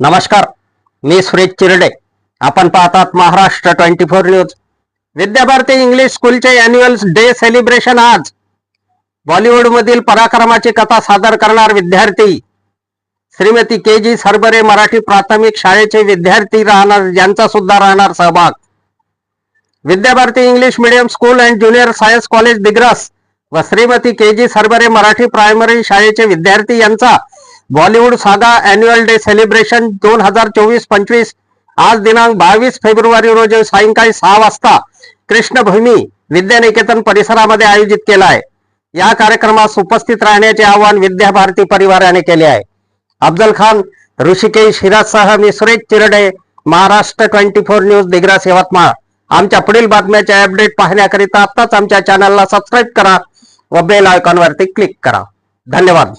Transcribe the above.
नमस्कार मी सुरेश चिरडे. आपण पाहतात Maharashtra twenty four news. Vidyabharati English स्कूलचे अॅन्युअल डे सेलिब्रेशन आज. बॉलिवूडमधील पराक्रमाची कथा सादर करणार विद्यार्थी. श्रीमती के जी सरबरे मराठी प्राथमिक शाळेचे विद्यार्थी राहणार यांचा सुद्धा राहणार सहभाग. Vidyabharati English medium school and junior science college Digras व Shrimati K G Sarbare Marathi primary शाळेचे विद्यार्थी यांचा Bollywood saga annual day celebration दोन हजार चोवीस पंचवीस. आज दिनांक बावीस फेब्रुवारी रोजी सायंकाळी सहा वाजता कृष्णभूमी विद्यानिकेतन परिसरामध्ये आयोजित केला आहे या कार्यक्रमास उपस्थित राहण्याचे आवाहन विद्याभारती परिवाराने केले आहे. अफजल खान ऋषिकेश हिराजसह मी Suresh Chirde Maharashtra twenty four news Digras Yavatmal. आमच्या पुढील बातम्याचे अपडेट पाहण्याकरिता आत्ताच आमच्या चॅनलला सबस्क्राईब करा व बेल आयकॉनवरती क्लिक करा. धन्यवाद.